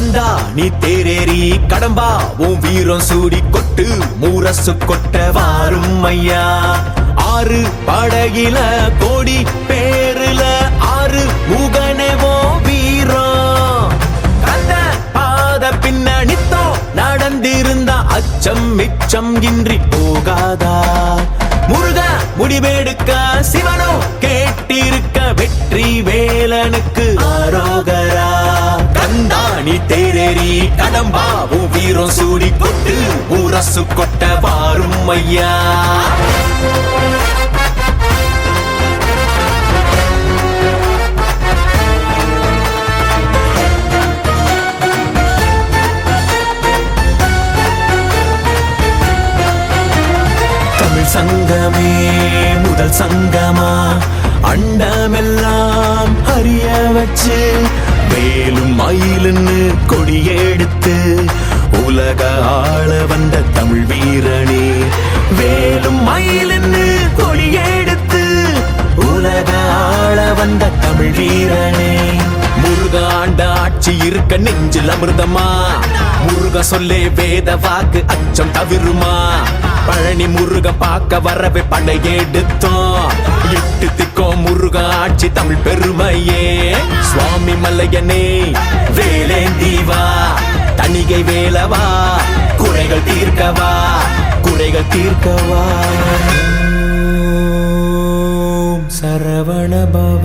வந்தா நீ தேரேறி கடம்பா உன் வீரம் சூடி கொட்டு மூரசு கொட்ட வாரும் ஐயா. ஆறு படகில கோடி பேருல ஆறு முகனவோ வீரம். கண்ட பாத பின்னணித்தோ நடந்திருந்த அச்சம் மிச்சம் இன்றி போகாதா. முருக முடிவெடுக்க சிவனோ கந்தாணி தேரேறி கடம்பாவும் வீரம் சூடி கொட்டு ஊரசு கொட்ட வாரும் ஐயா. சங்கமே முதல் சங்கமா? அண்டமெல்லாம் அறிய வச்சு வேலும் மயிலுன்னு கொடியெடுத்து உலக ஆள வந்த தமிழ் வீரனே. வேலும் மயிலுன்னு கொடியெடுத்து உலக ஆள வந்த தமிழ் வீரனே. முருகாண்ட ஆட்சி இருக்க நெஞ்சில் அமிர்தமா? முருக சொல்லே வேத வாக்கு அச்சம் தவிருமா? பழனி முருக பார்க்க வரவே படையெடுத்தோம். எட்டு முருக ஆட்சி தமிழ் பெருமையே. சுவாமி மல்லையனே வேலேந்தி வா. தணிகை வேலவா குறைகள் தீர்க்கவா குறைகள் தீர்க்கவா. ஓம் சரவண பவ